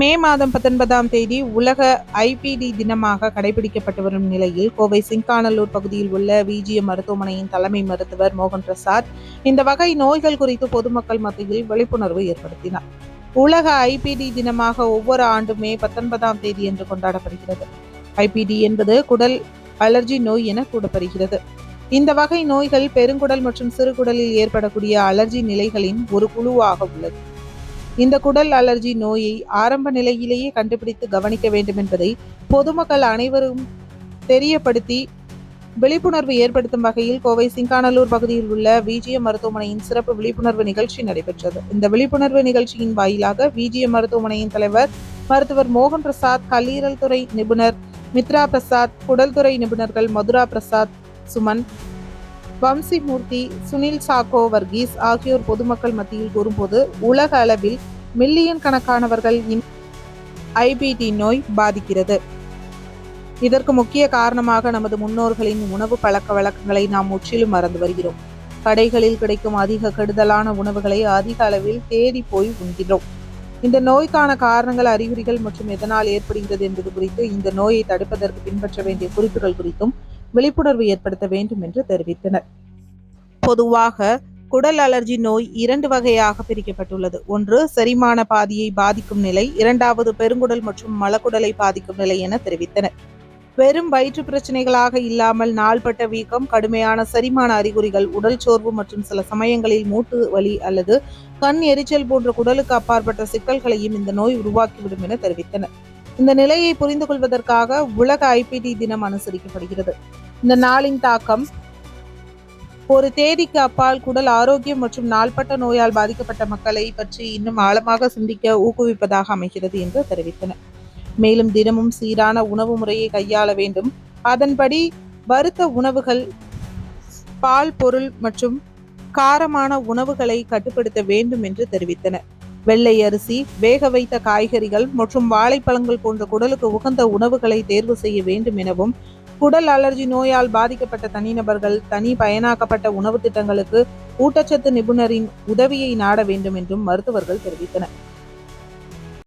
மே மாதம் பத்தொன்பதாம் தேதி உலக ஐபிடி தினமாக கடைபிடிக்கப்பட்டு வரும் நிலையில் கோவை சிங்கானல்லூர் பகுதியில் உள்ள விஜிஎம் மருத்துவமனையின் தலைமை மருத்துவர் மோகன் பிரசாத் இந்த வகை நோய்கள் குறித்து பொதுமக்கள் மத்தியில் விழிப்புணர்வு ஏற்படுத்தினார். உலக ஐபிடி தினமாக ஒவ்வொரு ஆண்டும் மே பத்தொன்பதாம் தேதி என்று கொண்டாடப்படுகிறது. ஐபிடி என்பது குடல் அலர்ஜி நோய் என கூடப்படுகிறது இந்த வகை நோய்கள் பெருங்குடல் மற்றும் சிறுகுடலில் ஏற்படக்கூடிய அலர்ஜி நிலைகளின் ஒரு குழுவாக உள்ளது. இந்த குடல் அலர்ஜி நோயை ஆரம்ப நிலையிலேயே கண்டுபிடித்து கவனிக்க வேண்டும் என்பதை பொதுமக்கள் அனைவரும் தெரியப்படுத்தி விழிப்புணர்வு ஏற்படுத்தும் வகையில் கோவை சிங்கானலூர் பகுதியில் உள்ள விஜிஎம் மருத்துவமனையின் சிறப்பு விழிப்புணர்வு நிகழ்ச்சி நடைபெற்றது. இந்த விழிப்புணர்வு நிகழ்ச்சியின் வாயிலாக விஜிஎம் மருத்துவமனையின் தலைவர் மருத்துவர் மோகன் பிரசாத் கல்லீரல் துறை நிபுணர் மித்ரா பிரசாத் குடல் துறை நிபுணர்கள் மதுரா பிரசாத் சுமன் வம்சிமூர்த்தி சுனில் சாக்கோ வர்கீஸ் ஆகியோர் பொதுமக்கள் மத்தியில் கூறும்போது உலக அளவில் மில்லியன் கணக்கானவர்கள் ஐபிடி நோய் பாதிக்கிறது. இதற்கு முக்கிய காரணமாக நமது முன்னோர்களின் உணவு பழக்க வழக்கங்களை நாம் முற்றிலும் மறந்து வருகிறோம். கடைகளில் கிடைக்கும் அதிக கெடுதலான உணவுகளை அதிக அளவில் தேடி போய் உண்கிறோம். இந்த நோய்க்கான காரணங்கள் அறிகுறிகள் மற்றும் எதனால் ஏற்படுகிறது என்பது குறித்து இந்த நோயை தடுப்பதற்கு பின்பற்ற வேண்டிய குறிப்புகள் குறித்தும் விழிப்புணர்வு ஏற்படுத்த வேண்டும் என்று தெரிவித்தனர். பொதுவாக குடல் அலர்ஜி நோய் இரண்டு வகையாக பிரிக்கப்பட்டுள்ளது. ஒன்று செரிமான பாதியை பாதிக்கும் நிலை இரண்டாவது பெருங்குடல் மற்றும் மலக்குடலை பாதிக்கும் நிலை என தெரிவித்தனர். வெறும் வயிற்று பிரச்சனைகளாக இல்லாமல் நாள்பட்ட வீக்கம் கடுமையான செரிமான அறிகுறிகள் உடல் சோர்வு மற்றும் சில சமயங்களில் மூட்டு வலி அல்லது கண் எரிச்சல் போன்ற குடலுக்கு அப்பாற்பட்ட சிக்கல்களையும் இந்த நோய் உருவாக்கிவிடும் என தெரிவித்தனர். இந்த நிலையை புரிந்து கொள்வதற்காக உலக ஐபிடி தினம் அனுசரிக்கப்படுகிறது. இந்த நாளின் தாக்கம். ஒரு தேதிக்கு அப்பால் குடல் ஆரோக்கியம் மற்றும் நாள்பட்ட நோயால் பாதிக்கப்பட்ட மக்களை பற்றி இன்னும் ஆழமாக சிந்திக்க ஊக்குவிப்பதாக அமைகிறது என்று தெரிவித்தனர் மேலும் தினமும் சீரான உணவு முறையை கையாள வேண்டும். அதன்படி வறுத்த உணவுகள் பால் பொருள் மற்றும் காரமான உணவுகளை கட்டுப்படுத்த வேண்டும் என்று தெரிவித்தனர் வெள்ளை அரிசி வேக வைத்த காய்கறிகள் மற்றும் வாழைப்பழங்கள் போன்ற குடலுக்கு உகந்த உணவுகளை தேர்வு செய்ய வேண்டும் எனவும் குடல் அலர்ஜி நோயால் பாதிக்கப்பட்ட தனிநபர்கள் தனி பயனாக்கப்பட்ட உணவு திட்டங்களுக்கு ஊட்டச்சத்து நிபுணரின் உதவியை நாட வேண்டும் என்றும் மருத்துவர்கள் தெரிவித்தனர்.